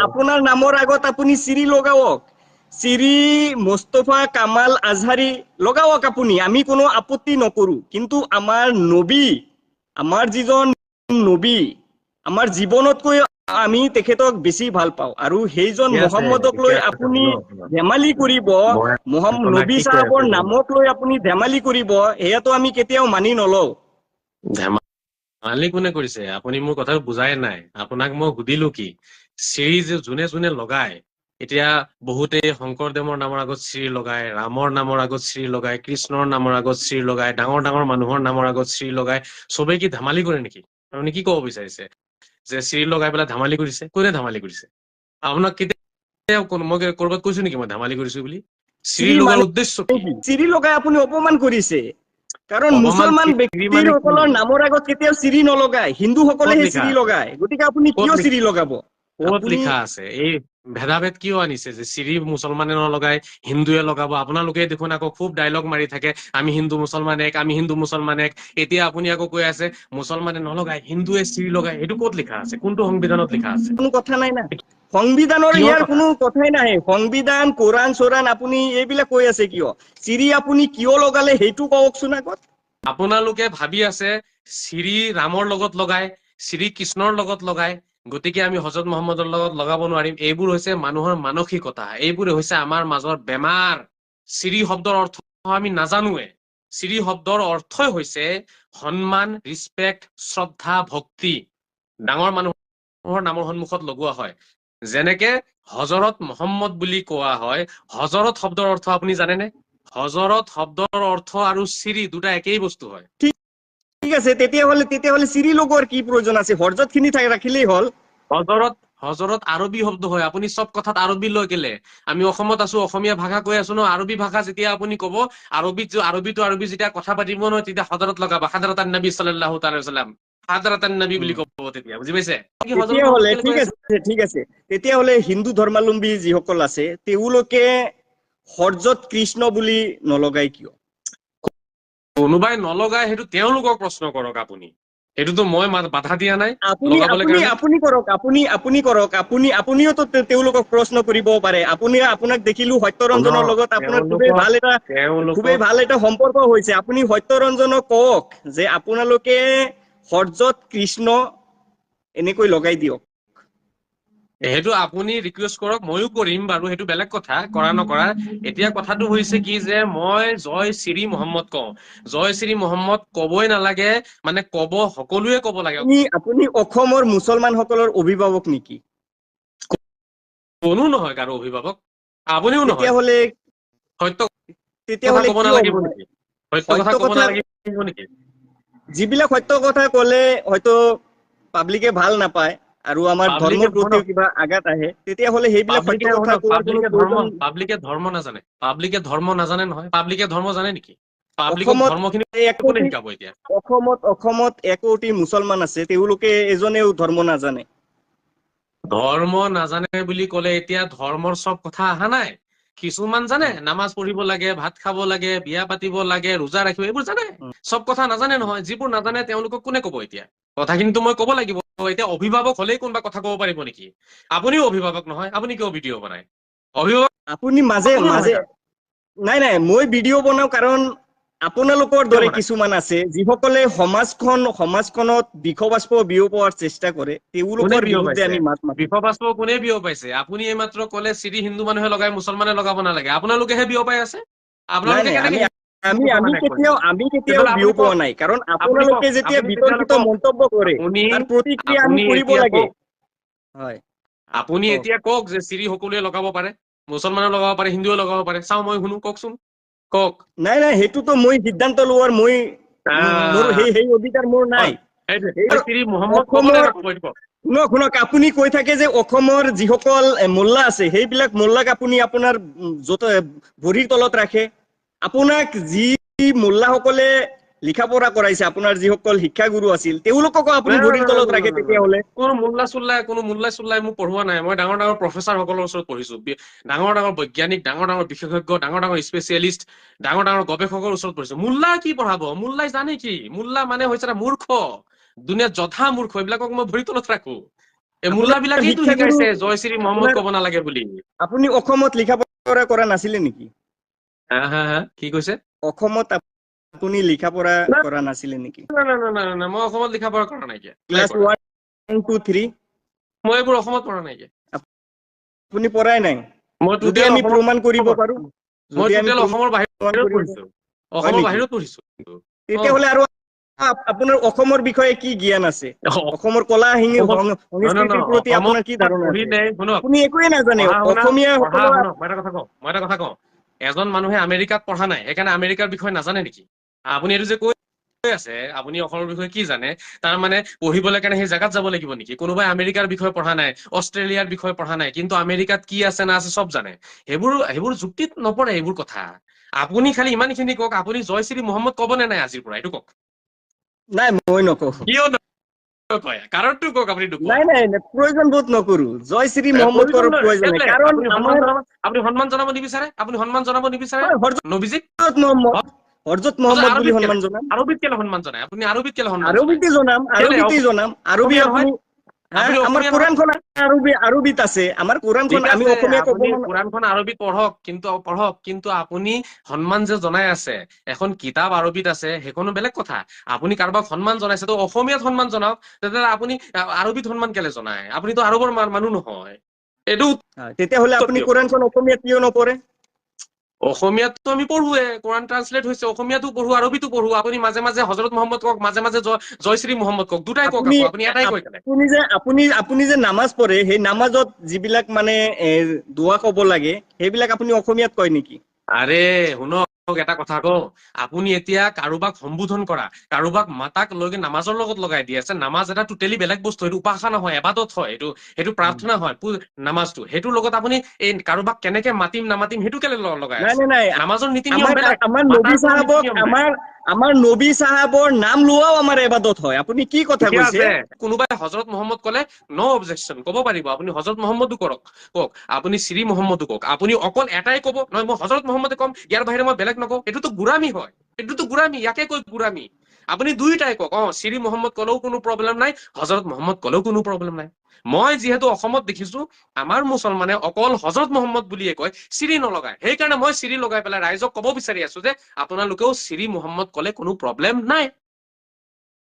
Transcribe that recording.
আপোনাৰ নামৰ আগত আপুনি চিৰি লগাওক চিৰি মুস্তফা কামাল আজহাৰী লগাওক আপুনি। আমি কোনো আপত্তি নকৰো। কিন্তু আমাৰ নবী আমাৰ যিজন নবী আমাৰ জীৱনতকৈ আমি তেখেতক বেছি ভাল পাওঁ। আৰু সেইজন মহম্মদক লৈ আপুনি। ধেমালি কৰিব। নবী চাহাবৰ? নামক লৈ আপুনি ধেমালি কৰিব। এয়াতো আমি কেতিয়াও মানি নলওঁ। ধেমালি কোনে কৰিছে? আপুনি মোৰ কথাটো বুজাই নাই। আপোনাক মই সুধিলো কি? শ্ৰী যে যোনে যোনে লগায়। এতিয়া বহুতে শংকৰদেৱৰ নামৰ আগত শ্ৰী লগায় ৰামৰ নামৰ আগত শ্ৰী লগায় কৃষ্ণৰ নামৰ আগত শ্ৰী লগায় ডাঙৰ ডাঙৰ মানুহৰ নামৰ আগত শ্ৰী লগায় চবেই কি ধেমালি কৰে নেকি? আপুনি কি ক'ব বিচাৰিছে? যে শ্ৰী লগাই পেলাই ধেমালি কৰিছে? কোনে ধেমালি কৰিছে? আপোনাক কেতিয়া মই কৰবাত কৈছো নেকি মই ধেমালি কৰিছো বুলি? শ্ৰী শ্ৰী মানে- উদ্দেশ্য চিৰি লগাই আপুনি অপমান কৰিছে। কাৰণ মুছলমান? ব্যক্তিসকলৰ নামৰ আগত কেতিয়াও চিৰি নলগায়। হিন্দুসকলেহে লিখা? চিৰি? লগায়। গতিকে আপুনি কিয় চিৰি লগাব? ক'ত লিখা আছে। এই ভেদাভেদ কিয় আনিছে? যে চিৰি মুছলমানে নলগাই হিন্দুৱে লগাব। আপোনালোকে দেখোন আকৌ খুব ডায়লগ মাৰি থাকে আমি হিন্দু মুছলমান এক আমি হিন্দু মুছলমান এক এতিয়া আপুনি আকৌ কৈ আছে মুছলমানে নলগাই হিন্দুৱে চিৰি লগাই। এইটো ক'ত লিখা আছে? কোনটো সংবিধানত লিখা আছে? কোনো কথা নাই না। সংবিধানৰ ইয়াৰ? কোনো কথাই নাহে। সংবিধান কোৰাণ চোৰাণ আপুনি এইবিলাক কৈ আছে কিয়? চিৰি আপুনি কিয় লগালে সেইটো কওকচোন আগত। আপোনালোকে ভাবি আছে শ্ৰী ৰামৰ লগত লগাই শ্ৰী কৃষ্ণৰ লগত লগাই গতিকে আমি হজৰত মহম্মদৰ লগত লগাব নোৱাৰিম। এইবোৰ হৈছে মানুহৰ মানসিকতা। এইবোৰ হৈছে আমাৰ মাজৰ বেমাৰ। শ্ৰী শব্দৰ অৰ্থ আমি নাজানোৱে। শ্ৰী শব্দৰ অৰ্থই হৈছে সন্মান ৰিচপেক্ট শ্ৰদ্ধা ভক্তি। ডাঙৰ মানুহৰ নামৰ সন্মুখত লগোৱা হয়। যেনেকে হজৰত মহম্মদ বুলি কোৱা হয় হজৰত শব্দৰ অৰ্থ আপুনি জানেনে? হজৰত শব্দৰ অৰ্থ আৰু শ্ৰী দুটা একেই বস্তু হয়। ঠিক আছে তেতিয়াহ'লে তেতিয়াহ'লে চিৰি লগোৱাৰ কি প্ৰয়োজন আছে? হৰজত খিনি থাক ৰাখিলেই হ'ল। হজৰত হজৰত আৰবী শব্দ হয়। আপুনি চব কথাত আৰবী লৈ কেলে আমি অসমত আছো অসমীয়া ভাষা কৈ আছো ন আৰবী ভাষা যেতিয়া আপুনি কব আৰবীত যে আৰবীটো আৰবী যেতিয়া কথা পাতিব নহয় তেতিয়া হজৰত লগাব। নবী নবী বুলি ক'ব তেতিয়া বুজি পাইছে? হজৰত ঠিক আছে ঠিক আছে। তেতিয়াহ'লে হিন্দু ধৰ্মাৱলম্বী যিসকল আছে তেওঁলোকে হৰজত কৃষ্ণ বুলি নলগাই কিয়? কোনোবাই নলগাই সেইটো তেওঁলোকক প্ৰশ্ন কৰক আপুনি। সেইটোতো মই মা- বাধা দিয়া নাই। আপুনি কৰক আপুনি আপুনি কৰক আপুনি আপুনিওতো তে- তেওঁলোকক প্ৰশ্ন কৰিব পাৰে। আপুনি আপোনাক দেখিলো সত্যৰঞ্জনৰ লগত আপোনাৰ খুবেই ভাল এটা খুবেই ভাল এটা সম্পৰ্ক হৈছে। আপুনি সত্যৰঞ্জনক কওক যে আপোনালোকে হৰজত কৃষ্ণ এনেকৈ লগাই দিয়ক। সেইটো আপুনি ৰিকুৱেষ্ট কৰক ময়ো কৰিম বাৰু সেইটো বেলেগ কথা কৰা নকৰা। এতিয়া কথাটো হৈছে কি যে মই জয় শ্ৰী মহম্মদ কওঁ। জয় শ্ৰী মহম্মদ কবই নালাগে মানে কব সকলোৱে কব লাগে। আপুনি অসমৰ মুছলমানসকলৰ অভিভাৱক নেকি? কোনো নহয় কাৰো অভিভাৱক আপুনিও নহয়। তেতিয়াহ'লে সত্য তেতিয়াহ'লে কব নালাগিব নেকি? সত্য কথা কব নালাগিব নেকি? যিবিলাক সত্য কথা ক'লে হয়তো পাব্লিকে ভাল নাপায়। আৰু আমাৰ ধৰ্মৰ শুনক। কিবা আঘাত আহে তেতিয়াহ'লে সেইবিলাক সত্য পাব্লিকে কথা পাব্লিকে ধৰ্ম পাব্লিকে ধৰ্ম নাজানে। পাব্লিকে ধৰ্ম নাজানে নহয়। পাব্লিকে ধৰ্ম জানে নেকি? অসমত অসমত অসমত এক কোটি মুছলমান আছে তেওঁলোকে এজনেও ধৰ্ম নাজানে। ধৰ্ম নাজানে বুলি ক'লে এতিয়া ধৰ্মৰ চব কথা অহা নাই। কিছুমান জানে নামাজ পঢ়িব লাগে ভাত খাব লাগে বিয়া পাতিব লাগে ৰোজা ৰাখিব এইবোৰ জানে। চব কথা নাজানে নহয় যিবোৰ নাজানে তেওঁলোকক কোনে কব এতিয়া? কথাখিনিতো মই কব লাগিব। এতিয়া অভিভাৱক হলেই কোনোবা কথা কব পাৰিব নেকি? আপুনিও অভিভাৱক নহয় আপুনি কিয় ভিডিঅ' বনায়? অভিভাৱক আপুনি মাজে মাজে নাই নাই মই ভিডিঅ' বনাওঁ কাৰণ আপোনালোকৰ দৰে? কিছুমান আছে যিসকলে সমাজখন সমাজখনত বিষবাস্প বিয়পোৱাৰ চেষ্টা কৰে তেওঁলোকৰ বিৰুদ্ধে আমি মাত মাতিম বিষবাস্প কোনে বিয় পাইছে? আপুনি এইমাত্ৰ কলে চিৰি হিন্দু মানুহে লগাই মুছলমানে লগাব নালাগে। আপোনালোকেহে বিয় পাই আছে আপোনালোকে নাই আমি আমি কেতিয়াও? আমি কেতিয়াও আপুনি নাই। কাৰণ আপুনি আপোনালোকে যেতিয়া বিতৰ্কিত। মন্তব্য কৰে তাৰ প্ৰতিক্ৰিয়া আমি কৰিব লাগে। হয়। আপুনি। এতিয়া কওক যে চিৰি সকলোৱে লগাব পাৰে মুছলমানে লগাব পাৰে হিন্দুৱে লগাব পাৰে। চাওঁ মই শুনো কওকচোন। কওক। নাই নাই সেইটোতো মই সিদ্ধান্ত লোৱাৰ মই মোৰ সেই সেই অধিকাৰ মোৰ নাই। শুনক শুনক আপুনি কৈ থাকে যে অসমৰ যিসকল মোল্লা আছে সেইবিলাক মোল্লাক আপুনি আপোনাৰ য'ত ভৰিৰ তলত ৰাখে। আপোনাক যি মোল্লাসকলে লিখা পঢ়া কৰাইছে আপোনাৰ যিসকল শিক্ষাগুৰু আছিল তেওঁলোককো আপুনি ভৰিৰ তলত ৰাখে। তেতিয়াহ'লে। কোনো মোল্লা চোল্লাই কোনো মোল্লা চোল্লাই মোক পঢ়োৱা নাই মই ডাঙৰ ডাঙৰ প্ৰফেচাৰ সকলৰ ওচৰত পঢ়িছো ডাঙৰ ডাঙৰ বৈজ্ঞানিক ডাঙৰ ডাঙৰ বিশেষজ্ঞ ডাঙৰ ডাঙৰ স্পেচিয়েলিষ্ট ডাঙৰ ডাঙৰ গৱেষকৰ ওচৰত পঢ়িছো। মোল্লা কি পঢ়াব? মোল্লাই জানে কি? মোল্লা মানে হৈছে এটা মূৰ্খ। দুনিয়াত যথা মূৰ্খ এইবিলাকক মই ভৰি তলত ৰাখো। এই মোল্লাবিলাকেইতো শিকাইছে জয় শ্ৰী মহম্মদ ক'ব নালাগে বুলি। আপুনি অসমত লিখা পঢ়া কৰা নাছিলে নেকি? হা হা হা কি কৈছে? অসমত আপুনি লিখা পঢ়া। কৰা নাছিলে নেকি? মই অসমত লিখা পঢ়া কৰা নাইকিয়া। নাই ক্লাছ। One two three. মই এইবোৰ অসমত পঢ়া নাইকিয়া। আপুনি পঢ়াই নাই? মই যদি আমি প্ৰমাণ কৰিব পাৰো মই যদি আমি টোটেল অসমৰ বাহিৰত প্ৰমাণ কৰিব পঢ়িছো অসমৰ নেকি? বাহিৰত পঢ়িছো। তেতিয়াহ'লে আৰু আপ- আপোনাৰ অসমৰ বিষয়ে কি জ্ঞান আছে? অসমৰ কলা সংস্কৃতিৰ প্ৰতি আপোনাৰ কি ধাৰণা আপুনি একোৱে নাজানে অসমীয়া পঢ়া সকলৰ শুনক, মই এটা কথা কওঁ মই এটা কথা কওঁ। এজন মানুহে আমেৰিকাত পঢ়া নাই সেইকাৰণে আমেৰিকাৰ বিষয়ে নাজানে নেকি? আপুনি এইটো যে কৈ আছে আপুনি অসমৰ বিষয়ে কি জানে তাৰ মানে পঢ়িবলৈ কাৰণে সেই জেগাত যাব লাগিব নেকি? কোনোবাই আমেৰিকাৰ বিষয়ে পঢ়া নাই অষ্ট্ৰেলিয়াৰ বিষয়ে পঢ়া নাই কিন্তু আমেৰিকাত কি আছে না আছে চব জানে। সেইবোৰ সেইবোৰ যুক্তিত নপৰে এইবোৰ কথা। আপুনি খালি ইমানখিনি কওক আপুনি জয় শ্ৰী মহম্মদ ক'ব নে নাই আজিৰ পৰা? এইটো কওক। নাই মই নকওঁ। কিয় প্ৰয়োজন বোধ নকৰো জয় শ্ৰী মহম্মদ কৰাৰ প্ৰয়োজন নাই কাৰণ আপুনি সন্মান জনাব নিবিচাৰে আপুনি সন্মান জনাব নিবিচাৰে নবীজিক হৰজত মহম্মদ হৰজত মহম্মদ বুলি সন্মান জনাম আৰবিত কেলে সন্মান জনায় আপুনি আৰবিত কেলে সন্মান জনায় আৰবিতে জনাম আৰবিতে আৰবি আপুনি আমাৰ অসমীয়া কোৰাণখন আৰবি আৰবিত আছে আমাৰ কোৰাণখন ঠিক আমি আছে, অসমীয়া ক'ব আপুনি মান- কোৰাণখন আৰবিত পঢ়ক কিন্তু পঢ়ক কিন্তু আপুনি সন্মান যে জনাই আছে এখন কিতাপ আৰবিত আছে সেইখনো বেলেগ কথা। আপুনি কাৰোবাক সন্মান জনাইছে তো অসমীয়াত সন্মান জনাওক তেতিয়াহ'লে আপুনি আৰবিত সন্মান কেলে জনায়? আপুনিতো আৰবৰ মানুহ নহয়। এইটো তেতিয়াহ'লে আপুনি। কোৰাণখন অসমীয়াত কিয় নপঢ়ে? অসমীয়াতো আমি পঢ়োৱে কোৰাণ ট্ৰান্সলেট হৈছে অসমীয়াতো পঢ়ো আৰবিতো পঢ়ো আপুনি মাজে মাজে হজৰত মহম্মদ কওক মাজে মাজে জয়- জয়শ্ৰী মহম্মদ কওক দুটাই কওক আপুনি- এটাই কৈ আপুনি যে আপুনি আপুনি যে নামাজ পঢ়ে সেই নামাজত যিবিলাক মানে দোৱা ক'ব লাগে সেইবিলাক আপুনি অসমীয়াত কয় নেকি? আৰে শুনক। এটা কথা কওঁ আপুনি এতিয়া কাৰোবাক সম্বোধন কৰা কাৰোবাক মাতাক লৈ নামাজৰ লগত লগাই দি আছে নামাজ এটা টোটেলি বেলেগ বস্তু এইটো উপাসা নহয় এবাদত হয় এইটো সেইটো প্ৰাৰ্থনা হয় নামাজটো সেইটোৰ লগত আপুনি এই কাৰোবাক কেনেকে মাতিম নামাতিম সেইটো কেলে লগাই আছে? নামাজৰ নীতি নিয়ম আমাৰ নবী চাহাবৰ নাম লোৱাও আমাৰ এবাদত হয়। আপুনি কি কথা কৈছে? কোনোবাই হজৰত মহম্মদ কলে ন অবজেকশ্যন ক'ব পাৰিব। আপুনি হজৰত মহম্মদো কৰক। কওক আপুনি শ্ৰী মহম্মদো কওক আপুনি অকল এটাই ক'ব নহয় মই হজৰত মহম্মদে ক'ম ইয়াৰ বাহিৰে মই বেলেগ নকওঁ এইটোতো গুৰামী হয় এইটোতো গুৰামী ইয়াকে কৈ গুৰামী আপুনি দুইটাই কওক অ শ্ৰী মহম্মদ কলেও কোনো প্ৰব্লেম নাই হজৰত মহম্মদ কলেও কোনো প্ৰব্লেম নাই। মই যিহেতু অসমত দেখিছো আমাৰ মুছলমানে অকল হজৰত মহম্মদ বুলিয়ে কয় চিৰি নলগায়। সেইকাৰণে মই চিৰি লগাই পেলাই ৰাইজক ক'ব বিচাৰি আছো যে আপোনালোকেও শ্ৰী মহম্মদ কলে কোনো প্ৰব্লেম নাই।